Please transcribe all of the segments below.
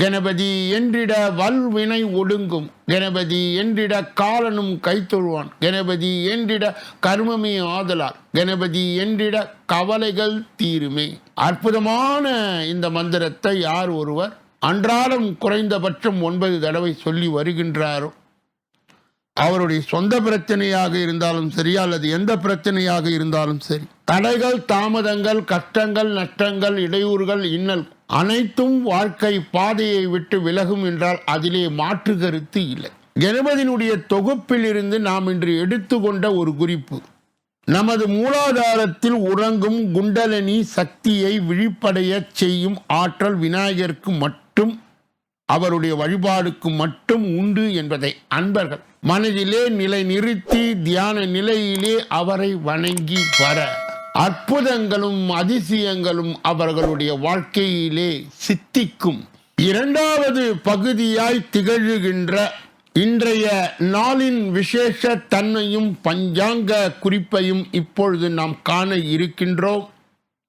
கணபதி என்றிட வல்வினை ஒடுங்கும். கணபதி என்றிட காலனும் கைத்தொழுவான். கணபதி என்றிட கர்மமே ஆதலால். கணபதி என்றிட கவலைகள் தீருமே. அற்புதமான இந்த மந்திரத்தை யார் ஒருவர் அன்றாடம் குறைந்தபட்சம் ஒன்பது தடவை சொல்லி வருகின்றாரோ அவருடைய சொந்த பிரச்சனையாக இருந்தாலும் சரி அல்லது எந்த பிரச்சனையாக இருந்தாலும் சரி தடைகள் தாமதங்கள் கஷ்டங்கள் நஷ்டங்கள் இடையூறுகள் இன்னல் அனைத்தும் வாழ்க்கை பாதையை விட்டு விலகும் என்றால் அதிலே மாற்று கருத்து இல்லை. கணபதியினுடைய தொகுப்பில் இருந்து நாம் இன்று எடுத்துக்கொண்ட ஒரு குறிப்பு. நமது மூலாதாரத்தில் உறங்கும் குண்டலனி சக்தியை விழிப்படையச் செய்யும் ஆற்றல் விநாயகருக்கு மட்டும் அவருடைய வழிபாடுக்கு மட்டும் உண்டு என்பதை அன்பர்கள் மனதிலே நிலை நிறுத்தி தியான நிலையிலே அவரை வணங்கி வர. அற்புதங்களும் அதிசயங்களும் அவர்களுடைய வாழ்க்கையிலே சித்திக்கும். இரண்டாவது பகுதியாய் திகழ்கின்ற இன்றைய நாளின் விசேஷ தன்மையும் பஞ்சாங்க குறிப்பையும் இப்பொழுது நாம் காண இருக்கின்றோம்.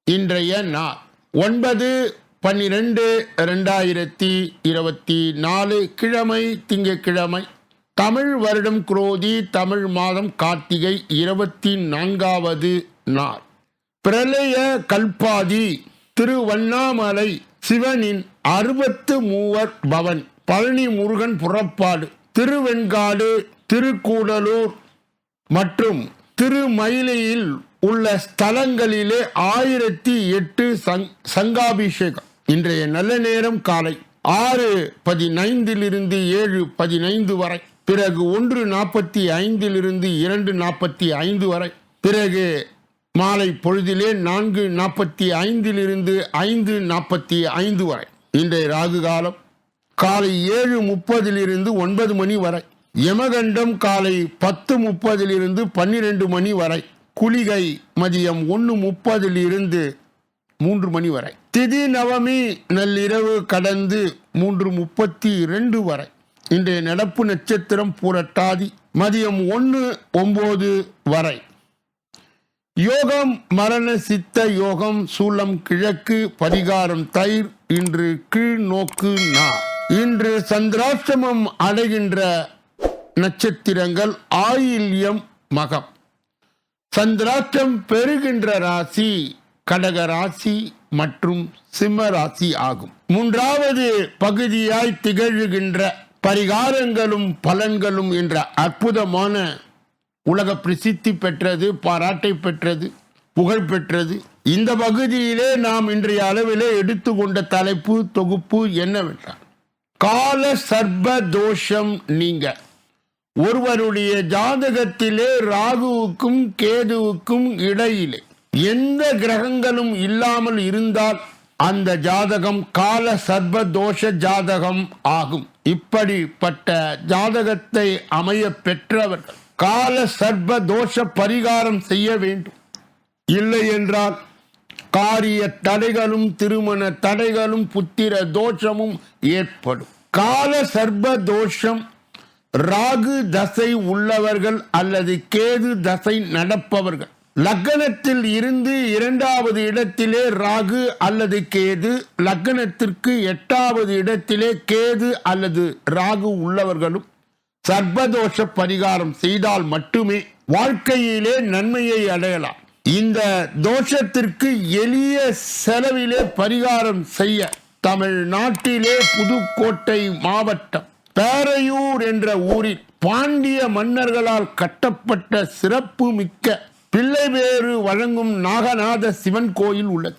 இன்றைய நாள் ஒன்பது பன்னிரெண்டு ரெண்டாயிரத்தி இருபத்தி நாலு கிழமை திங்கட்கிழமை. தமிழ் வருடம் குரோதி தமிழ் மாதம் கார்த்திகை இருபத்தி நான்காவது நாள். பிரளய கல்பாதி திருவண்ணாமலை சிவனின் அறுபத்து மூவர் பவன் பழனி முருகன் புறப்பாடு திருவெண்காடு திருக்கூடலூர் மற்றும் திருமயிலையில் உள்ள ஸ்தலங்களிலே ஆயிரத்தி எட்டு சங் சங்காபிஷேகம். இன்றைய நல்ல நேரம் காலை ஆறு பதினைந்திலிருந்து ஏழு பதினைந்து வரை. பிறகு ஒன்று நாற்பத்தி ஐந்திலிருந்து இரண்டு நாற்பத்தி ஐந்து வரை. பிறகு மாலை பொழுதிலே நான்கு நாற்பத்தி ஐந்திலிருந்து ஐந்து நாற்பத்தி ஐந்து வரை. இன்றைய ராகு காலம் காலை ஏழு முப்பதிலிருந்து ஒன்பது மணி வரை. யமகண்டம் காலை பத்து முப்பதிலிருந்து பன்னிரெண்டு மணி வரை. குளிகை மதியம் ஒன்று முப்பதிலிருந்து மூன்று மணி வரை. திதி நவமி நள்ளிரவு கடந்து மூன்று முப்பத்தி இரண்டு வரை. இன்றைய நடப்பு நட்சத்திரம் பூரட்டாதி மதியம் ஒன்று ஒன்பது வரை. யோகம் மரண சித்த யோகம் சூலம் கிழக்கு பரிகாரம் தயிர் இன்று கீழ் நோக்கு நா. இன்று சந்திராஷ்டமம் அடைகின்ற நட்சத்திரங்கள் ஆயில்யம் மகம். சந்திராஷ்டம் பெறுகின்ற ராசி கடக ராசி மற்றும் சிம்ம ராசி ஆகும். மூன்றாவது பகுதியாய் திகழ்கின்ற பரிகாரங்களும் பலன்களும் என்ற அற்புதமான உலக பிரசித்தி பெற்றது பாராட்டை பெற்றது புகழ் பெற்றது. இந்த பகுதியிலே நாம் இன்றைய அளவிலே எடுத்துக்கொண்ட தலைப்பு தொகுப்பு என்னவென்றால் கால சர்ப தோஷம் நீங்க. ஒருவருடைய ஜாதகத்திலே ராகுவுக்கும் கேதுவுக்கும் இடையிலே எந்த கிரகங்களும் இல்லாமல் இருந்தால் அந்த ஜாதகம் கால சர்ப தோஷ ஜாதகம் ஆகும். இப்படிப்பட்ட ஜாதகத்தை அமைய பெற்றவர்கள் கால சர்ப தோஷ பரிகாரம் செய்ய வேண்டும். இல்லை என்றால் காரிய தடைகளும் திருமண தடைகளும் புத்திர தோஷமும் ஏற்படும். கால சர்ப தோஷம் ராகு தசை உள்ளவர்கள் அல்லது கேது தசை நடப்பவர்கள். லக்னத்தில் இருந்து இரண்டாவது இடத்திலே ராகு அல்லது கேது லக்னத்திற்கு எட்டாவது இடத்திலே கேது அல்லது ராகு உள்ளவர்களும் சர்பதோஷ பரிகாரம் செய்தால் மட்டுமே வாழ்க்கையிலே நன்மையை அடையலாம். இந்த தோஷத்திற்கு எளிய செலவிலே பரிகாரம் செய்ய தமிழ்நாட்டிலே புதுக்கோட்டை மாவட்டம் பேரையூர் என்ற ஊரில் பாண்டிய மன்னர்களால் கட்டப்பட்ட சிறப்பு மிக்க பிள்ளைவேறு வழங்கும் நாகநாத சிவன் கோயில் உள்ளது.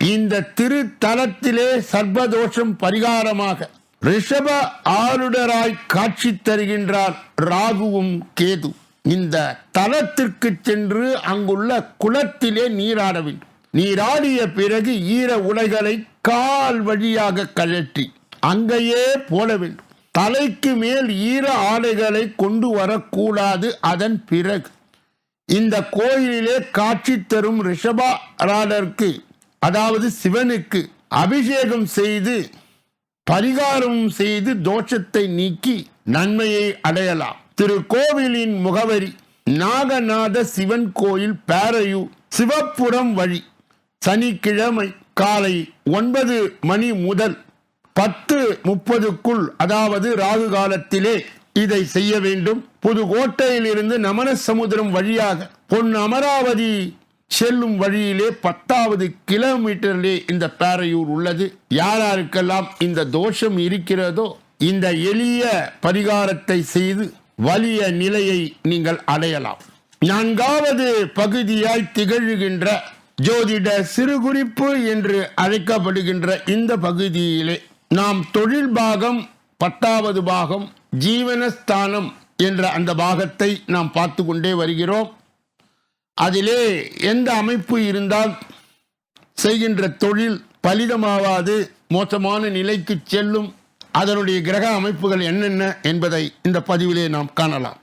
இந்த திருத்தலத்திலே சர்வதோஷம் பரிகாரமாக ரிஷப ஆளுடராய் காட்சி தருகின்றார் ராகுவும் கேது. இந்த தலத்திற்கு சென்று அங்குள்ள குளத்திலே நீராட வேண்டும். நீராடிய பிறகு ஈர உடைகளை கால் வழியாக கழற்றி அங்கேயே போட வேண்டும். தலைக்கு மேல் ஈர ஆடைகளை கொண்டு வரக்கூடாது. அதன் பிறகு இந்த கோயிலிலே காட்சி தரும் ரிஷபாராடருக்கு அதாவது சிவனுக்கு அபிஷேகம் செய்து பரிகாரம் செய்து தோஷத்தை நீக்கி நன்மையை அடையலாம். திருக்கோவிலின் முகவரி நாகநாத சிவன் கோயில் பேரையூர் சிவப்புரம் வழி. சனிக்கிழமை காலை ஒன்பது மணி முதல் பத்து முப்பதுக்குள் அதாவது ராகு காலத்திலே இதை செய்ய வேண்டும். புதுக்கோட்டையில் இருந்து நமன சமுத்திரம் வழியாக பொன் அமராவதி செல்லும் வழியிலே பத்தாவது கிலோமீட்டரிலே இந்த பேரையூர் உள்ளது. யாராருக்கெல்லாம் இந்த தோஷம் இருக்கிறதோ இந்த எளிய பரிகாரத்தை செய்து வலிய நிலையை நீங்கள் அடையலாம். நான்காவது பகுதியாய் திகழ்கின்ற ஜோதிட சிறுகுறிப்பு என்று அழைக்கப்படுகின்ற இந்த பகுதியிலே நாம் தொழில் பாகம் பத்தாவது பாகம் ஜீவனஸ்தானம் என்ற அந்த பாகத்தை நாம் பார்த்து கொண்டே வருகிறோம். அதிலே எந்த அமைப்பு இருந்தால் செய்கின்ற தொழில் பலிதமாவாது மோசமான நிலைக்கு செல்லும். அதனுடைய கிரக அமைப்புகள் என்னென்ன என்பதை இந்த பதிவிலே நாம் காணலாம்.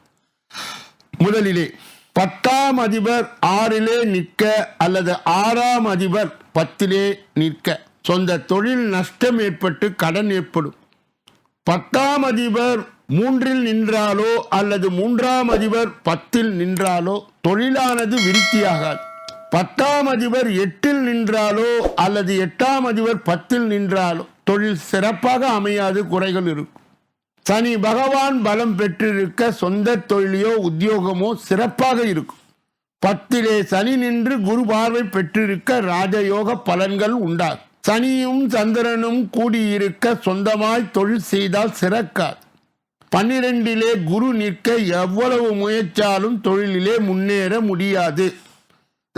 முதலிலே பத்தாம் அதிபர் ஆறிலே நிற்க அல்லது ஆறாம் அதிபர் பத்திலே நிற்க. சொந்த தொழில் நஷ்டம் ஏற்பட்டு கடன் ஏற்படும். பத்தாம் அதிபர் மூன்றில் நின்றாலோ அல்லது மூன்றாம் அதிபர் பத்தில் நின்றாலோ தொழிலானது விருத்தியாகாது. பத்தாம் அதிபர் எட்டில் நின்றாலோ அல்லது எட்டாம் அதிபர் பத்தில் நின்றாலோ தொழில் சிறப்பாக அமையாது குறைகள் இருக்கும். சனி பகவான் பலம் பெற்றிருக்க சொந்த தொழிலையோ உத்தியோகமோ சிறப்பாக இருக்கும். பத்திலே சனி நின்று குரு பார்வை பெற்றிருக்க ராஜயோக பலன்கள் உண்டாகும். சனியும் சந்திரனும் கூடியிருக்க சொந்தமாய் தொழில் செய்தால் சிறக்காது. பன்னிரெண்டிலே குரு நிற்க எவ்வளவு முயற்சாலும் தொழிலிலே முன்னேற முடியாது.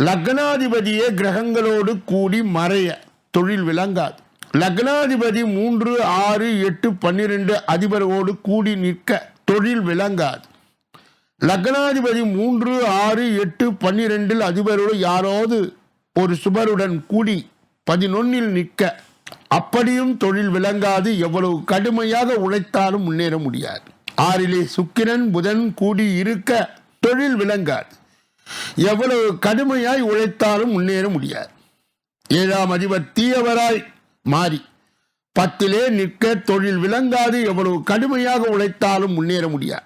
லக்னாதிபதியே கிரகங்களோடு கூடி மறைய தொழில் விளங்காது. லக்னாதிபதி மூன்று ஆறு எட்டு பன்னிரெண்டு அதிபரோடு கூடி நிற்க தொழில் விளங்காது. லக்னாதிபதி மூன்று ஆறு எட்டு பன்னிரெண்டில் அதிபரோடு யாராவது ஒரு சுபருடன் கூடி பதினொன்னில் நிற்க அப்படியும் தொழில் விளங்காது. எவ்வளவு கடுமையாக உழைத்தாலும் முன்னேற முடியாது. ஆறிலே சுக்கிரன் புதன் கூடி இருக்க தொழில் விளங்காது. எவ்வளவு கடுமையாய் உழைத்தாலும் முன்னேற முடியாது. ஏழாம் அதிபர் தீயவராய் மாறி பத்திலே நிற்க தொழில் விளங்காது. எவ்வளவு கடுமையாக உழைத்தாலும் முன்னேற முடியாது.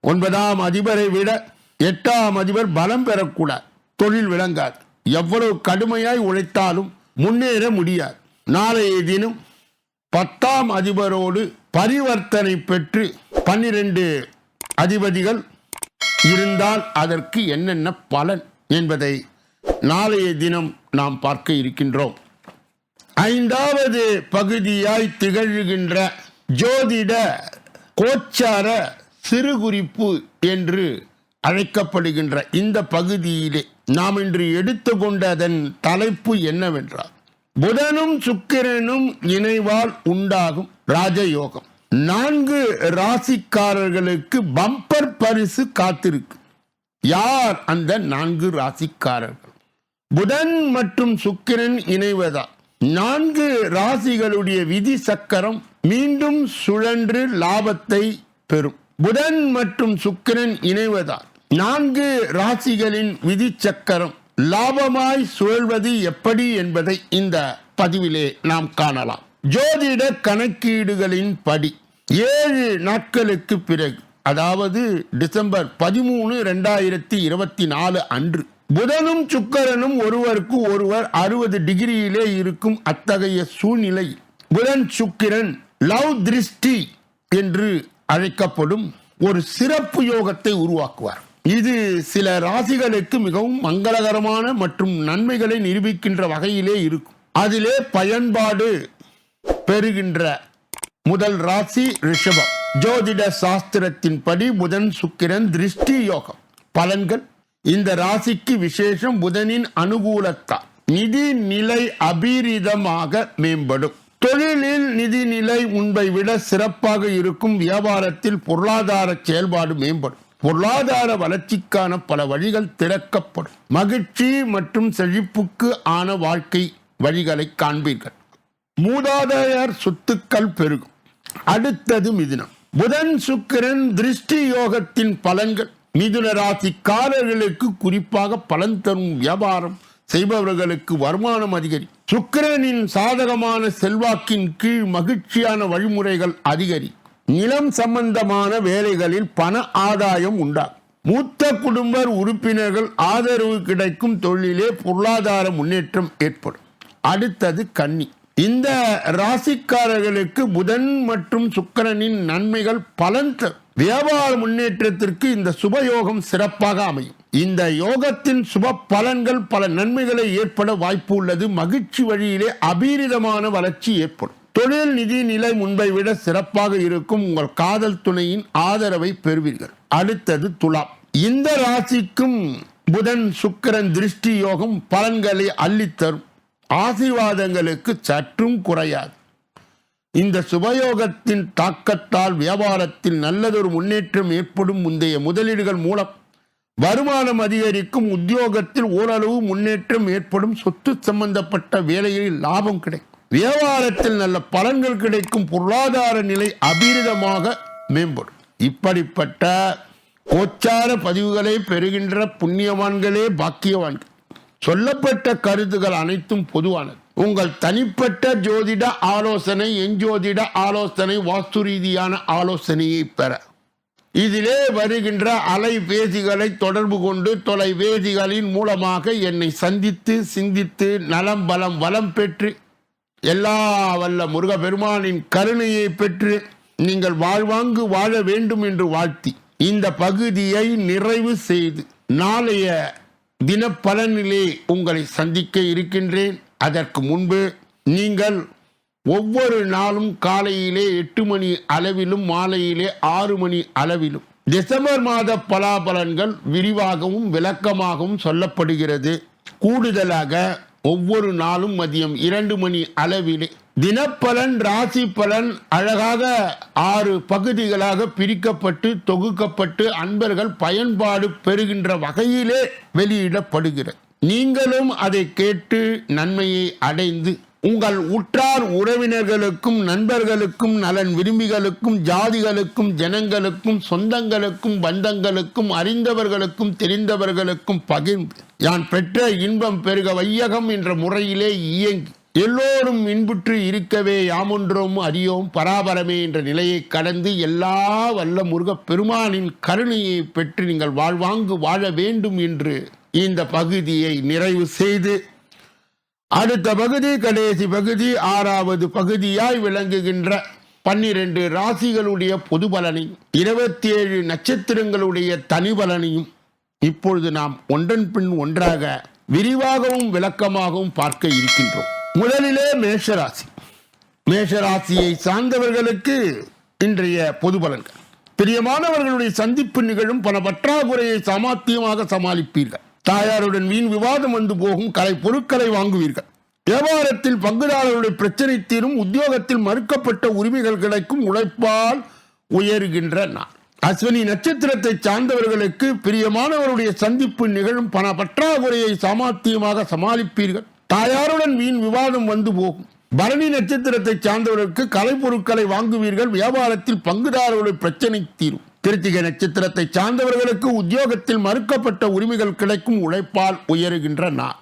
ஒன்பதாம் அதிபரை விட எட்டாம் அதிபர் பலம் பெறக்கூடாது. தொழில் விளங்காது. எவ்வளவு கடுமையாய் உழைத்தாலும் முன்னேற முடியாது. நாளைய தினம் பத்தாம் அதிபரோடு பரிவர்த்தனை பெற்று பன்னிரண்டு அதிபதிகள் இருந்தால் அதற்கு என்னென்ன பலன் என்பதை நாளைய தினம் நாம் பார்க்க இருக்கின்றோம். ஐந்தாவது பகுதியாய் திகழ்கின்ற ஜோதிட கோச்சார சிறுகுறிப்பு என்று அழைக்கப்படுகின்ற இந்த பகுதியிலே நாம் இன்று எடுத்துக்கொண்ட அதன் தலைப்பு என்னவென்றால் புதனும் சுக்கிரனும் இணைவால் உண்டாகும் ராஜயோகம். நான்கு ராசிக்காரர்களுக்கு பம்பர் பரிசு காத்திருக்கு. யார் அந்த நான்கு ராசிக்காரர்கள்? புதன் மற்றும் சுக்கிரன் இணைவதால் நான்கு ராசிகளுடைய விதி சக்கரம் மீண்டும் சுழன்று லாபத்தை பெறும். புதன் மற்றும் சுக்கிரன் இணைவதால் நான்கு ராசிகளின் விதி சக்கரம் லாபமாய் சுழல்வது எப்படி என்பதை இந்த பதிவிலே நாம் காணலாம். ஜோதிட கணக்கீடுகளின் படி ஏழு நாட்களுக்கு பிறகு அதாவது டிசம்பர் பதிமூணு ரெண்டாயிரத்தி இருபத்தி நாலு அன்று புதனும் சுக்கரனும் ஒருவருக்கு ஒருவர் அறுபது டிகிரியிலே இருக்கும் அத்தகைய சூழ்நிலை புதன் சுக்கிரன் லவ் திருஷ்டி என்று அழைக்கப்படும் ஒரு சிறப்பு யோகத்தை உருவாக்குவார். இது சில ராசிகளுக்கு மிகவும் மங்களகரமான மற்றும் நன்மைகளை நிரூபிக்கின்ற வகையிலே இருக்கும். அதிலே பயன்பாடு பெறுகின்ற முதல் ராசி ரிஷபம். ஜோதிட சாஸ்திரத்தின்படி புதன் சுக்கிரன் திருஷ்டி யோகம். பலன்கள். இந்த ராசிக்கு விசேஷம் புதனின் அனுகூலத்தால் நிதி நிலை அபீரிதமாக மேம்படும். தொழிலில் நிதி நிலை முன்பை விட சிறப்பாக இருக்கும். வியாபாரத்தில் பொருளாதார செயல்பாடு மேம்படும். பொருளாதார வளர்ச்சிக்கான பல வழிகள் திறக்கப்படும். மகிழ்ச்சி மற்றும் செழிப்புக்கு ஆன வாழ்க்கை வழிகளை காண்பீர்கள். மூதாதையர் சொத்துக்கள் பெருகும். அடுத்தது மிதுனம். புதன் சுக்கிரன் திருஷ்டி யோகத்தின் பலன்கள். மிதுன ராசிக்காரர்களுக்கு குறிப்பாக பலன் தரும் வியாபாரம் செய்பவர்களுக்கு வருமானம் அதிகரி. சுக்கிரனின் சாதகமான செல்வாக்கின் கீழ் மகிழ்ச்சியான வழிமுறைகள் அதிகரி. நிலம் சம்பந்தமான வேலைகளில் பண ஆதாயம் உண்டாகும் மூத்த குடும்ப உறுப்பினர்கள் ஆதரவு கிடைக்கும் தொழிலே பொருளாதார முன்னேற்றம் ஏற்படும். அடுத்தது கன்னி. இந்த ராசிக்காரர்களுக்கு புதன் மற்றும் சுக்கிரனின் நன்மைகள் பலன் தரும் வியாபார முன்னேற்றத்திற்கு இந்த சுபயோகம் சிறப்பாக அமையும். இந்த யோகத்தின் சுப பலன்கள் பல நன்மைகளை ஏற்பட வாய்ப்பு உள்ளது. மகிழ்ச்சி வழியிலே அபீரிதமான வளர்ச்சி ஏற்படும். தொழில் நிதி நிலை முன்பை விட சிறப்பாக இருக்கும் உங்கள் காதல் துணையின் ஆதரவை பெறுவீர்கள். அடுத்தது துலாம். இந்த ராசிக்கும் புதன் சுக்கிரன் திருஷ்டி யோகம் பலன்களை அள்ளித்தரும். ஆசீர்வாதங்களுக்கு சற்றும் குறையாது. இந்த சுபயோகத்தின் தாக்கத்தால் வியாபாரத்தில் நல்லதொரு முன்னேற்றம் ஏற்படும் முந்தைய முதலீடுகள் மூலம் வருமானம் அதிகரிக்கும் உத்தியோகத்தில் ஓரளவு முன்னேற்றம் ஏற்படும் சொத்து சம்பந்தப்பட்ட வேலைகளில் லாபம் கிடைக்கும். வியாபாரத்தில் நல்ல பலன்கள் கிடைக்கும் பொருளாதார நிலை அபீரிதமாக மேம்படும். இப்படிப்பட்ட கோச்சார பதிவுகளை பெறுகின்ற புண்ணியவான்களே பாக்கியவான்கள். சொல்லப்பட்ட கருத்துகள் அனைத்தும் பொதுவானது. உங்கள் தனிப்பட்ட ஜோதிட ஆலோசனை எஞ்சோதிட ஆலோசனை வாஸ்து ரீதியான ஆலோசனையை பெற. இதிலே வருகின்ற அலைபேசிகளை தொடர்பு கொண்டு தொலைபேசிகளின் மூலமாக என்னை சந்தித்து சிந்தித்து நலம் பலம் வளம் பெற்று எல்லா வல்ல முருகப்பெருமானின் கருணையை பெற்று நீங்கள் வாழ்வாங்கு வாழ வேண்டும் என்று வாழ்த்தி இந்த பகுதியை நிறைவு செய்து நாளைய தினப்பலனிலே உங்களை சந்திக்க இருக்கின்றேன். அதற்கு முன்பு நீங்கள் ஒவ்வொரு நாளும் காலையிலே எட்டு மணி அளவிலும் மாலையிலே ஆறு மணி அளவிலும். டிசம்பர் மாத பலாபலன்கள் விரிவாகவும் விளக்கமாகவும் சொல்லப்படுகிறது. கூடுதலாக ஒவ்வொரு நாளும் மதியம் இரண்டு மணி அளவிலே தினப்பலன் ராசி பலன் அழகாக ஆறு பகுதிகளாக பிரிக்கப்பட்டு தொகுக்கப்பட்டு அன்பர்கள் பயன்பாடு பெறுகின்ற வகையிலே வெளியிடப்படுகிறது. நீங்களும் அதை கேட்டு நன்மையை அடைந்து உங்கள் உற்றார் உறவினர்களுக்கும் நண்பர்களுக்கும் நலன் விரும்பிகளுக்கும் ஜாதிகளுக்கும் ஜனங்களுக்கும் சொந்தங்களுக்கும் பந்தங்களுக்கும் அறிந்தவர்களுக்கும் தெரிந்தவர்களுக்கும் பகிர்ந்து. யான் பெற்ற இன்பம் பெருக வையகம் என்ற முறையிலே இயங்கி. எல்லோரும் இன்புற்று இருக்கவே யாமொன்றோம் அறியோம் பராபரமே என்ற நிலையை கடந்து எல்லா வல்ல முருகப் பெருமானின் கருணையை பெற்று நீங்கள் வாழ்வாங்கு வாழ வேண்டும் என்று இந்த பகுதியை நிறைவு செய்து அடுத்த பகுதி கடைசி பகுதி ஆறாவது பகுதியாய் விளங்குகின்ற பன்னிரண்டு ராசிகளுடைய பொது பலனையும் இருபத்தி ஏழு நட்சத்திரங்களுடைய தனி பலனையும் இப்பொழுது நாம் ஒன்றன் பின் ஒன்றாக விரிவாகவும் விளக்கமாகவும் பார்க்க இருக்கின்றோம். முதலிலே மேஷராசி. மேஷராசியை சார்ந்தவர்களுக்கு இன்றைய பொது பலன்கள். பிரியமானவர்களுடைய சந்திப்பு நிகழும் பல பற்றாக்குறையை சமாத்தியமாக சமாளிப்பீர்கள். தாயாருடன் வீண் விவாதம் வந்து போகும் கலை பொருட்களை வாங்குவீர்கள். வியாபாரத்தில் பங்குதாரர்களுடைய பிரச்சனை தீரும் உத்தியோகத்தில் மறுக்கப்பட்ட உரிமைகள் கிடைக்கும் உழைப்பால் உயர்கின்ற நான் அஸ்வினி நட்சத்திரத்தை சார்ந்தவர்களுக்கு பிரியமானவருடைய சந்திப்பு நிகழும் பண பற்றாக்குறையை சாமர்த்தியமாக சமாளிப்பீர்கள். தாயாருடன் வீண் விவாதம் வந்து போகும். பரணி நட்சத்திரத்தை சார்ந்தவர்களுக்கு கலைப்பொருட்களை வாங்குவீர்கள் வியாபாரத்தில் பங்குதாரர்களுடைய பிரச்சனை தீரும். கிருத்திகை நட்சத்திரத்தை சார்ந்தவர்களுக்கு உத்தியோகத்தில் மறுக்கப்பட்ட உரிமைகள் கிடைக்கும் உழைப்பால் உயருகின்ற நாள்.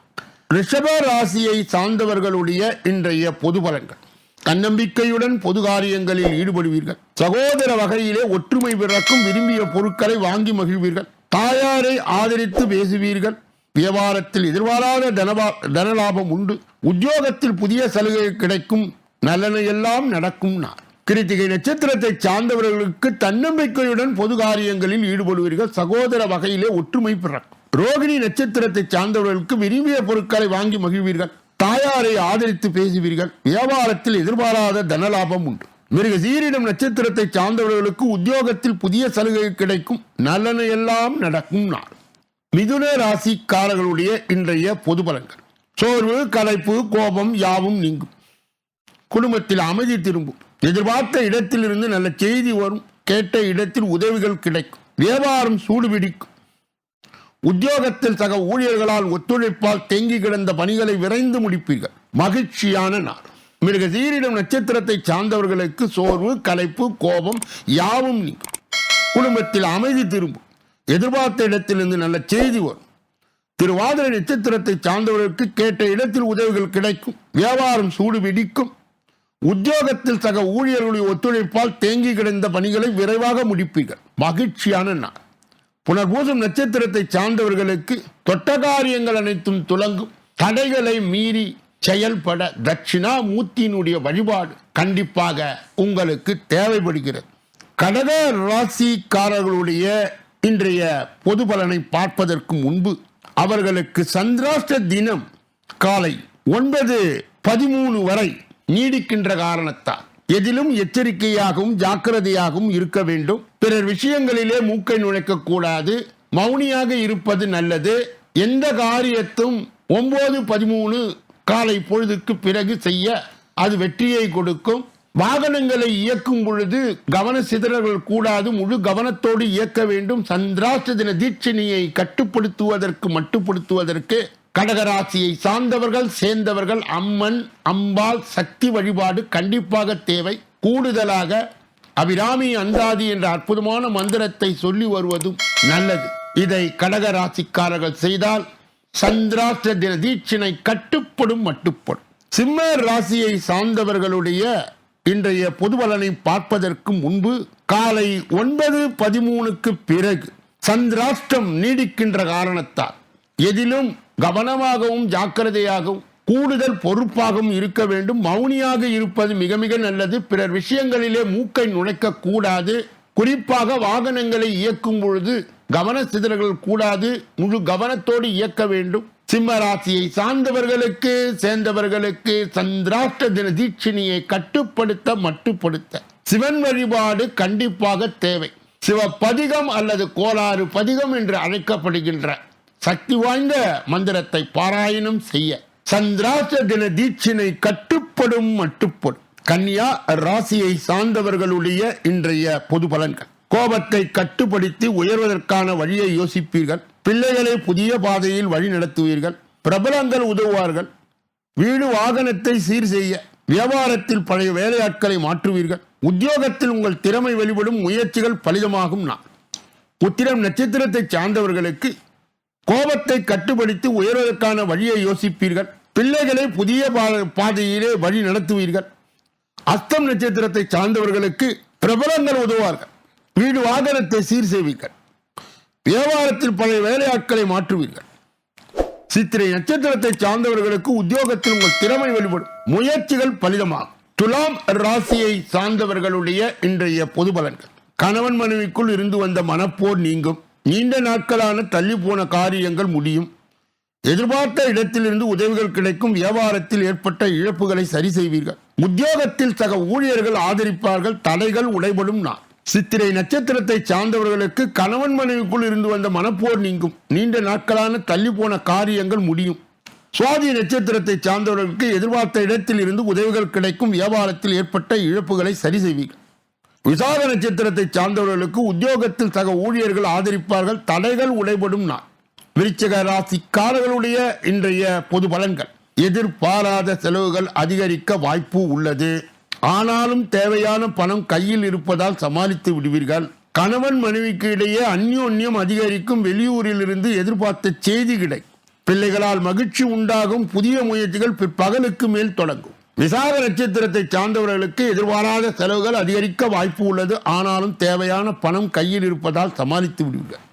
ரிஷப ராசியை சார்ந்தவர்களுடைய இன்றைய பொது பலன்கள். தன்னம்பிக்கையுடன் பொது காரியங்களில் ஈடுபடுவீர்கள். சகோதர வகையிலே ஒற்றுமை பிறக்கும் விரும்பிய பொருட்களை வாங்கி மகிழ்வீர்கள். தாயாரை ஆதரித்து பேசுவீர்கள். வியாபாரத்தில் எதிர்பாராத தனபா தனலாபம் உண்டு. உத்தியோகத்தில் புதிய சலுகை கிடைக்கும். நலனையெல்லாம் நடக்கும் நான் கிருத்திகை நட்சத்திரத்தை சார்ந்தவர்களுக்கு தன்னம்பிக்கையுடன் பொது காரியங்களில் ஈடுபடுவீர்கள். சகோதர வகையிலே ஒற்றுமை பிறக்கும். ரோகிணி நட்சத்திரத்தை சார்ந்தவர்களுக்கு விரும்பிய பொருட்களை வாங்கி மகிழ்வீர்கள். தாயாரை ஆதரித்து பேசுவீர்கள். வியாபாரத்தில் எதிர்பாராத தனலாபம் உண்டு. மிருக சீரிடம் நட்சத்திரத்தை சார்ந்தவர்களுக்கு உத்தியோகத்தில் புதிய சலுகை கிடைக்கும். நலனை எல்லாம் நடக்கும் நாள். மிதுன ராசிக்காரர்களுடைய இன்றைய பொது பலன்கள். சோர்வு களைப்பு கோபம் யாவும் நீங்கும். குடும்பத்தில் அமைதி திரும்பும். எதிர்பார்த்த இடத்திலிருந்து நல்ல செய்தி வரும். கேட்ட இடத்தில் உதவிகள் கிடைக்கும். வியாபாரம் சூடுபிடிக்கும். உத்தியோகத்தில் சக ஊழியர்களால் ஒத்துழைப்பால் தேங்கி கிடந்த பணிகளை விரைந்து முடிப்பீர்கள். மகிழ்ச்சியான நாள். மிருக சீரிடம் நட்சத்திரத்தை சார்ந்தவர்களுக்கு சோர்வு களைப்பு கோபம் யாவும் நீங்கும். குடும்பத்தில் அமைதி திரும்பும். எதிர்பார்த்த இடத்திலிருந்து நல்ல செய்தி வரும். திருவாதிரை நட்சத்திரத்தை சார்ந்தவர்களுக்கு கேட்ட இடத்தில் உதவிகள் கிடைக்கும். வியாபாரம் சூடு பிடிக்கும் உத்தியோகத்தில் சக ஊழியர்களுடைய ஒத்துழைப்பால் தேங்கி கிடந்த பணிகளை விரைவாக முடிப்பீர்கள். மகிழ்ச்சியான நாள். புனர்பூசம் நட்சத்திரத்தை சார்ந்தவர்களுக்கு தொட்ட காரியங்கள் அனைத்தும் துலங்கும். தடைகளை மீறி செயல்பட தட்சிணாமூர்த்தியினுடைய வழிபாடு கண்டிப்பாக உங்களுக்கு தேவைப்படுகிறது. கடக ராசிக்காரர்களுடைய இன்றைய பொது பலனை பார்ப்பதற்கு முன்பு அவர்களுக்கு சந்திராஷ்ட தினம் காலை ஒன்பது பதிமூணு வரை நீடிக்கின்ற காரணத்தால். எதிலும் எச்சரிக்கையாகவும் ஜாக்கிரதையாகவும் இருக்க வேண்டும். பிறர் விஷயங்களிலே மூக்கை நுழைக்க கூடாது. மௌனியாக இருப்பது நல்லது. எந்த காரியத்தும் ஒன்பது பதிமூணு காலை பொழுதுக்கு பிறகு செய்ய அது வெற்றியை கொடுக்கும். வாகனங்களை இயக்கும் பொழுது கவன சிதறல்கள் கூடாது. முழு கவனத்தோடு இயக்க வேண்டும். சந்திராஷ்ட தின தீட்சணியை கட்டுப்படுத்துவதற்கு மட்டுப்படுத்துவதற்கு கடகராசியை சார்ந்தவர்கள் சேர்ந்தவர்கள் அம்மன் அம்பாள் சக்தி வழிபாடு கண்டிப்பாக தேவை. கூடுதலாக அபிராமி அந்தாதி என்ற அற்புதமான மந்திரத்தை சொல்லி வருவதும் நல்லது. இதை கடகராசிக்காரர்கள் செய்தால் சந்திராஷ்ட தின தீட்சினை கட்டுப்படும் மட்டுப்படும். சிம்ம ராசியை சார்ந்தவர்களுடைய இன்றைய பொதுவலனை பார்ப்பதற்கு முன்பு காலை ஒன்பது பதிமூணுக்கு பிறகு சந்திராஷ்டம் நீடிக்கின்ற காரணத்தால் எதிலும் கவனமாகவும் ஜாக்கிரதையாகவும் கூடுதல் பொறுப்பாகவும் இருக்க வேண்டும். மௌனியாக இருப்பது மிக மிக நல்லது. பிறர் விஷயங்களிலே மூக்கை நுழைக்க கூடாது. குறிப்பாக வாகனங்களை இயக்கும் பொழுது கவன சிதறல்கள் கூடாது. முழு கவனத்தோடு இயக்க வேண்டும். சிம்ம ராசியை சார்ந்தவர்களுக்கு சேர்ந்தவர்களுக்கு சந்திராஷ்ட தின தீட்சிணியை கட்டுப்படுத்த மட்டுப்படுத்த. சிவன் வழிபாடு கண்டிப்பாக தேவை. சிவ பதிகம் அல்லது கோளாறு பதிகம் என்று அழைக்கப்படுகின்ற சக்தி வாய்ந்த மந்திரத்தை பாராயணம் செய்ய. சந்திராச தின தீட்சினை கட்டுப்படும் மட்டுப்படும் கன்னியா ராசியை சார்ந்தவர்களுடைய இன்றைய பொது பலன்கள். கோபத்தை கட்டுப்படுத்தி உயர்வதற்கான வழியை யோசிப்பீர்கள். பிள்ளைகளை புதிய பாதையில் வழி நடத்துவீர்கள். பிரபலங்கள் உதவுவார்கள். வீடு வாகனத்தை சீர் செய்ய வியாபாரத்தில் பழைய வேலையாட்களை மாற்றுவீர்கள். உத்தியோகத்தில் உங்கள் திறமை வெளிப்படும் முயற்சிகள் பலிதமாகும். நான் உத்திரம் நட்சத்திரத்தை சார்ந்தவர்களுக்கு கோபத்தை கட்டுப்படுத்தி உயர்வதற்கான வழியை யோசிப்பீர்கள். பிள்ளைகளை புதிய பாதையிலே வழி நடத்துவீர்கள். அஸ்தம் நட்சத்திரத்தை சார்ந்தவர்களுக்கு பிரபலங்கள் உதவார்கள் வீடு வாகனத்தை சீர் செய்வீர்கள். வியாபாரத்தில் பழைய வேலையாட்களை மாற்றுவீர்கள். சித்திரை நட்சத்திரத்தை சார்ந்தவர்களுக்கு உத்தியோகத்தில் உங்கள் திறமை வெளிப்படும். முயற்சிகள் பலிதமாகும். துலாம் ராசியை சார்ந்தவர்களுடைய இன்றைய பொது பலன்கள் கணவன் மனைவிக்குள் இருந்து வந்த மனப்போர் நீங்கும். நீண்ட நாட்களான தள்ளி போன காரியங்கள் முடியும். எதிர்பார்த்த இடத்திலிருந்து உதவிகள் கிடைக்கும். வியாபாரத்தில் ஏற்பட்ட இழப்புகளை சரி செய்வீர்கள். உத்தியோகத்தில் சக ஊழியர்கள் ஆதரிப்பார்கள். தடைகள் உடைபடும் நான் சித்திரை நட்சத்திரத்தை சார்ந்தவர்களுக்கு கணவன் மனைவிக்குள் இருந்து வந்த மனப்போர் நீங்கும். நீண்ட நாட்களான தள்ளி போன காரியங்கள் முடியும். சுவாதி நட்சத்திரத்தை சார்ந்தவர்களுக்கு எதிர்பார்த்த இடத்தில் இருந்து உதவிகள் கிடைக்கும். வியாபாரத்தில் ஏற்பட்ட இழப்புகளை சரி செய்வீர்கள். விசாக நட்சத்திரத்தை சார்ந்தவர்களுக்கு உத்தியோகத்தில் சக ஊழியர்கள் ஆதரிப்பார்கள். தடைகள் உடைபடும் நாள். விருச்சக ராசிக்காரர்களுடைய இன்றைய பொது பலன்கள். எதிர்பாராத செலவுகள் அதிகரிக்க வாய்ப்பு உள்ளது. ஆனாலும் தேவையான பணம் கையில் இருப்பதால் சமாளித்து விடுவீர்கள். கணவன் மனைவிக்கு இடையே அந்யோன்யம் அதிகரிக்கும் வெளியூரிலிருந்து எதிர்பார்த்த செய்தி கிடை பிள்ளைகளால் மகிழ்ச்சி உண்டாகும். புதிய முயற்சிகள் பிற்பகலுக்கு மேல் தொடங்கும். விசாக நட்சத்திரத்தை சார்ந்தவர்களுக்கு எதிர்பாராத செலவுகள் அதிகரிக்க வாய்ப்பு உள்ளது. ஆனாலும் தேவையான பணம் கையில் இருப்பதால் சமாளித்து விடுவீர்கள்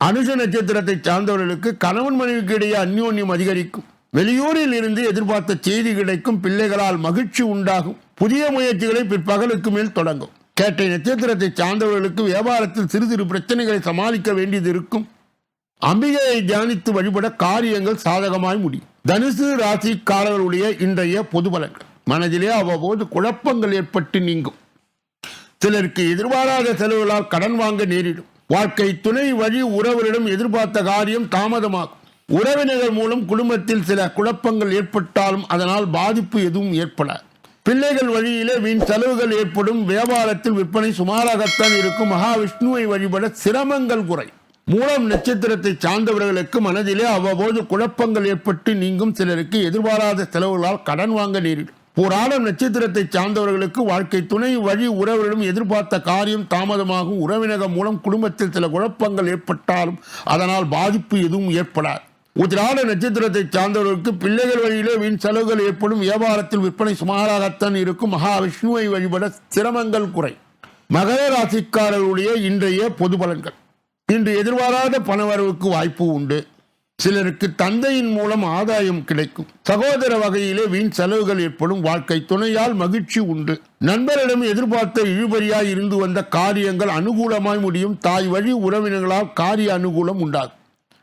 அனுஷ நட்சத்திரத்தை சார்ந்தவர்களுக்கு கணவன் மனைவிக்கு இடையே அந்யோன்யம் அதிகரிக்கும். வெளியூரில் இருந்து எதிர்பார்த்த செய்தி கிடைக்கும். பிள்ளைகளால் மகிழ்ச்சி உண்டாகும். புதிய முயற்சிகளை பிற்பகலுக்கு மேல் தொடங்கும். கேட்டை நட்சத்திரத்தை சார்ந்தவர்களுக்கு வியாபாரத்தில் சிறு சிறு பிரச்சனைகளை சமாளிக்க வேண்டியது இருக்கும். அம்பிகையை தியானித்து வழிபட காரியங்கள் சாதகமாய் முடியும். தனுசு ராசிக்காரர்களுடைய இன்றைய பொது பலன்கள். மனதிலே அவ்வப்போது குழப்பங்கள் ஏற்பட்டு நீங்கும். சிலருக்கு எதிர்பாராத செலவுகளால் கடன் வாங்க நேரிடும். வாழ்க்கை துணை வழி உறவரிடம் எதிர்பார்த்த காரியம் தாமதமாகும். உறவினர்கள் மூலம் குடும்பத்தில் சில குழப்பங்கள் ஏற்பட்டாலும் அதனால் பாதிப்பு எதுவும் ஏற்படாது. பிள்ளைகள் வழியிலே வீண் செலவுகள் ஏற்படும். வியாபாரத்தில் விற்பனை சுமாராகத்தான் இருக்கும். மகாவிஷ்ணுவை வழிபட சிரமங்கள் குறை மூலம் நட்சத்திரத்தை சார்ந்தவர்களுக்கு மனதிலே அவ்வப்போது குழப்பங்கள் ஏற்பட்டு நீங்கும் சிலருக்கு எதிர்பாராத செலவுகளால் கடன் வாங்க நேரிடும். போராடம் நட்சத்திரத்தை சார்ந்தவர்களுக்கு வாழ்க்கை துணை வழி உறவுகளிடம் எதிர்பார்த்த காரியம் தாமதமாகும். உறவினர்கள் மூலம் குடும்பத்தில் சில குழப்பங்கள் ஏற்பட்டாலும் அதனால் பாதிப்பு எதுவும் ஏற்படாது. உத்திராட நட்சத்திரத்தை சார்ந்தவர்களுக்கு பிள்ளைகள் வழியிலே வீண் செலவுகள் ஏற்படும். வியாபாரத்தில் விற்பனை சுமாராகத்தான் இருக்கும். மகாவிஷ்ணுவை வழிபட சிரமங்கள் குறை மகர ராசிக்காரர்களுடைய இன்றைய பொது பலன்கள். இன்று எதிர்பாராத பணவரவுக்கு வாய்ப்பு உண்டு. சிலருக்கு தந்தையின் மூலம் ஆதாயம் கிடைக்கும். சகோதர வகையிலே வீண் செலவுகள் ஏற்படும். வாழ்க்கை துணையால் மகிழ்ச்சி உண்டு. நண்பரிடம் எதிர்பார்த்த இழுபறியாய் இருந்து வந்த காரியங்கள் அனுகூலமாய் முடியும். தாய் வழி உறவினர்களால் காரிய அனுகூலம் உண்டாகும்.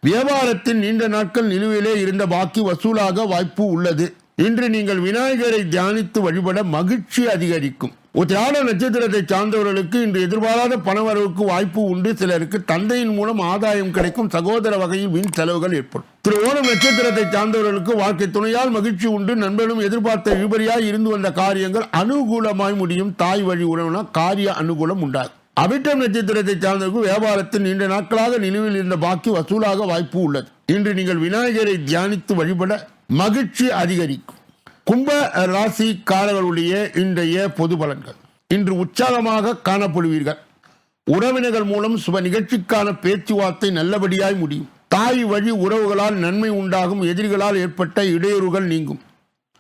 வியாபாரத்தில் நீண்ட நாட்கள் நிலுவையிலே இருந்த பாக்கி வசூலாக வாய்ப்பு உள்ளது. இன்று நீங்கள் விநாயகரை தியானித்து வழிபட மகிழ்ச்சி அதிகரிக்கும். உத்திராட நட்சத்திரத்தை சார்ந்தவர்களுக்கு இன்று எதிர்பாராத பணவரவுக்கு வாய்ப்பு உண்டு. சிலருக்கு தந்தையின் மூலம் ஆதாயம் கிடைக்கும். சகோதர வகையில் வீண் செலவுகள் ஏற்படும். திரு ஓணம் நட்சத்திரத்தை சார்ந்தவர்களுக்கு வாழ்க்கை துணையால் மகிழ்ச்சி உண்டு. நண்பர்களும் எதிர்பார்த்த இழுபறியாய் இருந்து வந்த காரியங்கள் அனுகூலமாய் முடியும். தாய் வழி உறவினால் காரிய அனுகூலம் உண்டாகும். அவிட்டம் நட்சத்திரத்தை சார்ந்தவர்கள் வியாபாரத்தில் நீண்ட நாட்களாக நிலுவில் இருந்த பாக்கி வசூலாக வாய்ப்பு உள்ளது. இன்று நீங்கள் விநாயகரை தியானித்து வழிபட மகிழ்ச்சி அதிகரிக்கும். கும்ப ராசிக்காரர்களுடைய இன்றைய பொது பலன்கள். இன்று உற்சாகமாக காணப்படுவீர்கள். உறவினர்கள் மூலம் சுப நிகழ்ச்சிக்கான பேச்சுவார்த்தை நல்லபடியாய் முடியும். தாய் வழி உறவுகளால் நன்மை உண்டாகும் எதிரிகளால் ஏற்பட்ட இடையூறுகள் நீங்கும்.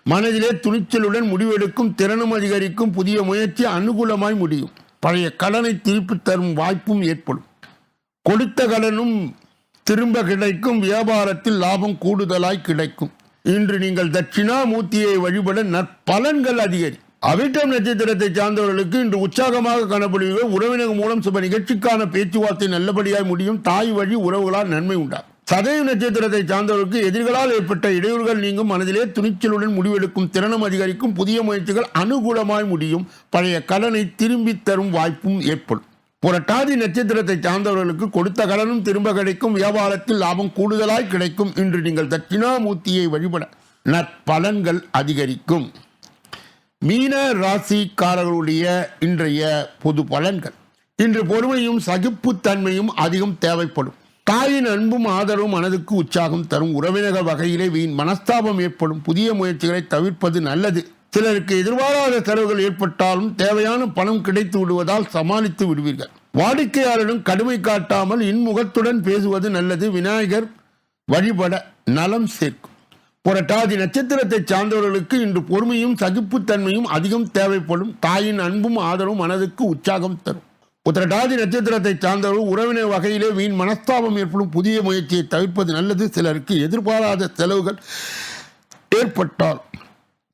மனதிலே துணிச்சலுடன் முடிவெடுக்கும் திறனும் அதிகரிக்கும் புதிய முயற்சி அனுகூலமாய் முடியும். பழைய கடனை திருப்பி தரும் வாய்ப்பும் ஏற்படும். கொடுத்த கடனும் திரும்ப கிடைக்கும் வியாபாரத்தில் லாபம் கூடுதலாய் கிடைக்கும். இன்று நீங்கள் தட்சிணாமூர்த்தியை வழிபட நற்பலன்கள் அதிகரி. அவிட்டம் நட்சத்திரத்தை சார்ந்தவர்களுக்கு இன்று உற்சாகமாக காணப்படுவீர்கள். உறவினர் மூலம் சுப நிகழ்ச்சிக்கான பேச்சுவார்த்தை நல்லபடியாய் முடியும். தாய் வழி உறவுகளால் நன்மை உண்டாகும். சதய நட்சத்திரத்தை சார்ந்தவர்களுக்கு எதிர்களால் ஏற்பட்ட இடையூறுகள் நீங்கும். மனதிலே துணிச்சலுடன் முடிவெடுக்கும் திறனும் அதிகரிக்கும். புதிய முயற்சிகள் அனுகூலமாய் முடியும். பழைய கடனை திரும்பித் தரும் வாய்ப்பும் ஏற்படும். புரட்டாதி நட்சத்திரத்தை சார்ந்தவர்களுக்கு கொடுத்த கடனும் திரும்ப கிடைக்கும். வியாபாரத்தில் லாபம் கூடுதலாய் கிடைக்கும் இன்று நீங்கள் தட்சிணாமூர்த்தியை வழிபட நற்பலன்கள் அதிகரிக்கும். மீன ராசிக்காரர்களுடைய இன்றைய பொது பலன்கள். இன்று பொறுமையும் சகிப்புத்தன்மையும் அதிகம் தேவைப்படும். தாயின் அன்பும் ஆதரவும் மனதுக்கு உற்சாகம் தரும். உறவினர்கள் வகையிலே வீண் மனஸ்தாபம் ஏற்படும். புதிய முயற்சிகளை தவிர்ப்பது நல்லது. சிலருக்கு எதிர்பாராத செலவுகள் ஏற்பட்டாலும் தேவையான பணம் கிடைத்து விடுவதால் சமாளித்து விடுவீர்கள். வாடிக்கையாளரிடம் கடுமை காட்டாமல் இன்முகத்துடன் பேசுவது நல்லது. விநாயகர் வழிபட நலம் சேர்க்கும். புரட்டாதி நட்சத்திரத்தை சார்ந்தவர்களுக்கு இன்று பொறுமையும் சகிப்புத்தன்மையும் அதிகம் தேவைப்படும். தாயின் அன்பும் ஆதரவும் மனதுக்கு உற்சாகம் தரும். புத்திரட்டாதி நட்சத்திரத்தை சார்ந்தவர்கள் உறவினர் வகையிலே வீண் மனஸ்தாபம் ஏற்படும். புதிய முயற்சியை தவிர்ப்பது நல்லது. சிலருக்கு எதிர்பாராத செலவுகள் ஏற்பட்டால்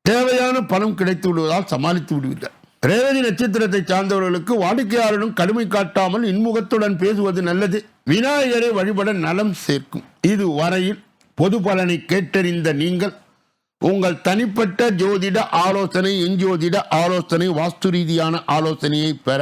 தேவையான பணம் கிடைத்து விடுவதால் சமாளித்து விடுவீர்கள். ரேவதி நட்சத்திரத்தை சார்ந்தவர்களுக்கு வாடிக்கையாளரும் கடுமை காட்டாமல் இன்முகத்துடன் பேசுவது நல்லது. விநாயகரை வழிபட நலம் சேர்க்கும். இது வரையில் பொது பலனை கேட்டறிந்த நீங்கள் உங்கள் தனிப்பட்ட ஜோதிட ஆலோசனை எஞ்சோதிட ஆலோசனை வாஸ்து ரீதியான ஆலோசனையை பெற